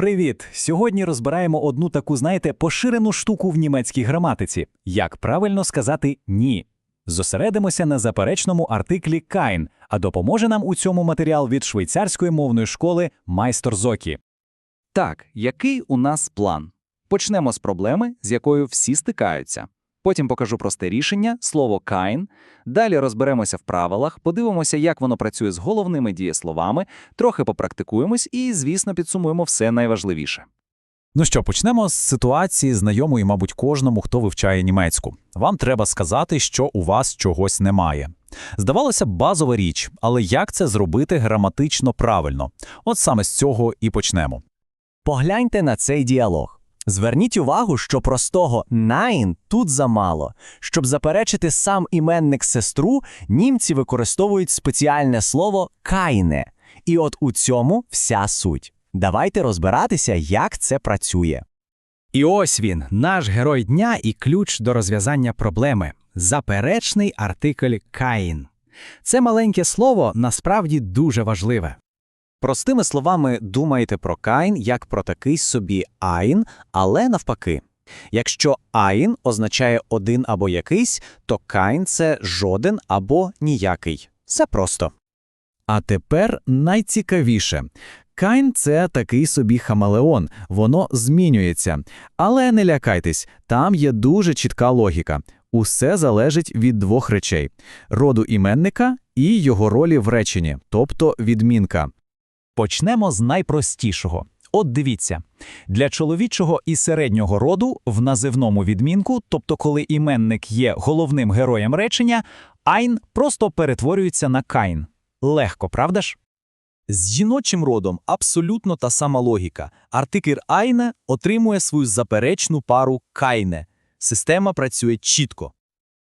Привіт! Сьогодні розбираємо одну таку, знаєте, поширену штуку в німецькій граматиці. Як правильно сказати ні. Зосередимося на заперечному артиклі «kein», а допоможе нам у цьому матеріал від швейцарської мовної школи Майстер Зокі. Так, який у нас план? Почнемо з проблеми, з якою всі стикаються. Потім покажу просте рішення, слово «kein». Далі розберемося в правилах, подивимося, як воно працює з головними дієсловами, трохи попрактикуємось і, звісно, підсумуємо все найважливіше. Ну що, почнемо з ситуації, знайомої, мабуть, кожному, хто вивчає німецьку. Вам треба сказати, що у вас чогось немає. Здавалося б, базова річ, але як це зробити граматично правильно? От саме з цього і почнемо. Погляньте на цей діалог. Зверніть увагу, що простого «nein» тут замало. Щоб заперечити сам іменник сестру, німці використовують спеціальне слово «keine». І от у цьому вся суть. Давайте розбиратися, як це працює. І ось він, наш герой дня і ключ до розв'язання проблеми заперечний артикль «kein». Це маленьке слово насправді дуже важливе. Простими словами, думайте про «kein» як про такий собі «ein», але навпаки. Якщо «ein» означає один або якийсь, то «kein» – це жоден або ніякий. Все просто. А тепер найцікавіше. Кайн це такий собі хамелеон, воно змінюється. Але не лякайтесь, там є дуже чітка логіка. Усе залежить від двох речей: роду іменника і його ролі в реченні, тобто відмінка. Почнемо з найпростішого. От дивіться, для чоловічого і середнього роду в називному відмінку, тобто коли іменник є головним героєм речення, айн просто перетворюється на кайн. Легко, правда ж? З жіночим родом абсолютно та сама логіка. Артикль «айне» отримує свою заперечну пару «кайне». Система працює чітко.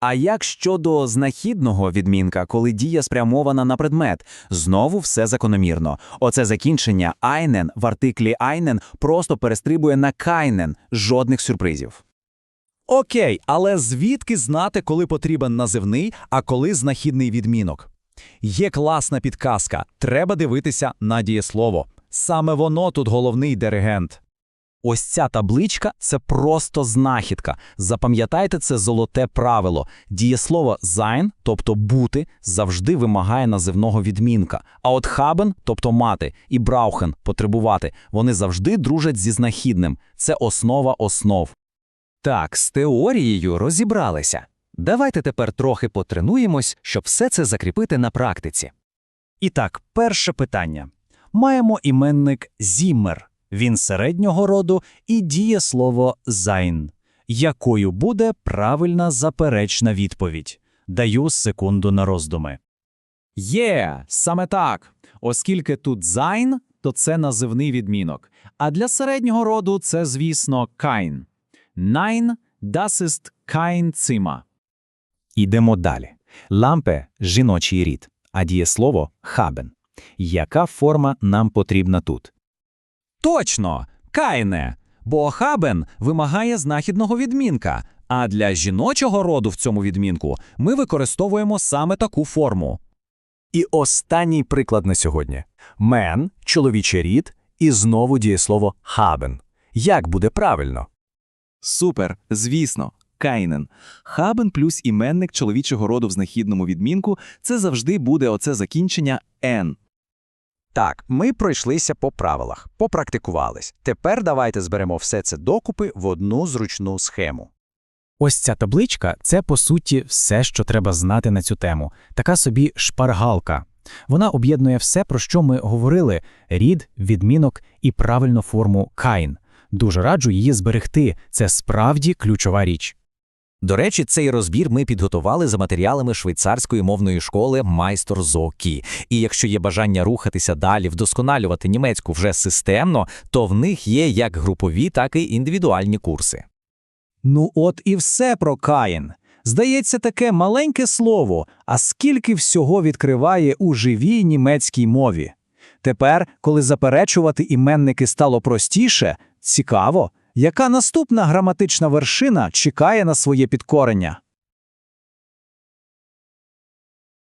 А як щодо знахідного відмінка, коли дія спрямована на предмет, знову все закономірно. Оце закінчення «айнен» в артиклі «айнен» просто перестрибує на «кайнен», жодних сюрпризів. Окей, але звідки знати, коли потрібен називний, а коли знахідний відмінок? Є класна підказка. Треба дивитися на дієслово. Саме воно тут головний диригент. Ось ця табличка це просто знахідка. Запам'ятайте це золоте правило. Дієслово sein, тобто бути, завжди вимагає називного відмінка. А от haben, тобто мати, і brauchen – потребувати, вони завжди дружать зі знахідним. Це основа основ. Так, з теорією розібралися. Давайте тепер трохи потренуємось, щоб все це закріпити на практиці. І так, перше питання. Маємо іменник «зіммер». Він середнього роду і дієслово «sein». Якою буде правильна заперечна відповідь? Даю секунду на роздуми. Є, саме так. Оскільки тут «sein», то це називний відмінок. А для середнього роду це, звісно, «kein». «Nein, das ist kein Zimmer». Ідемо далі. Лампе – жіночий рід, а дієслово «haben». Яка форма нам потрібна тут? Точно, кайне, бо хабен вимагає знахідного відмінка, а для жіночого роду в цьому відмінку ми використовуємо саме таку форму. І останній приклад на сьогодні. Мен – чоловічий рід, і знову дієслово хабен. Як буде правильно? Супер, звісно. Кайнен. Хабен плюс іменник чоловічого роду в знахідному відмінку – це завжди буде оце закінчення «н». Так, ми пройшлися по правилах, попрактикувались. Тепер давайте зберемо все це докупи в одну зручну схему. Ось ця табличка це по суті все, що треба знати на цю тему. Така собі шпаргалка. Вона об'єднує все, про що ми говорили: рід, відмінок і правильну форму кайн. Дуже раджу її зберегти. Це справді ключова річ. До речі, цей розбір ми підготували за матеріалами швейцарської мовної школи Майстер Зокі. І якщо є бажання рухатися далі, вдосконалювати німецьку вже системно, то в них є як групові, так і індивідуальні курси. Ну от і все про Каїн. Здається, таке маленьке слово, а скільки всього відкриває у живій німецькій мові. Тепер, коли заперечувати іменники стало простіше, цікаво, яка наступна граматична вершина чекає на своє підкорення.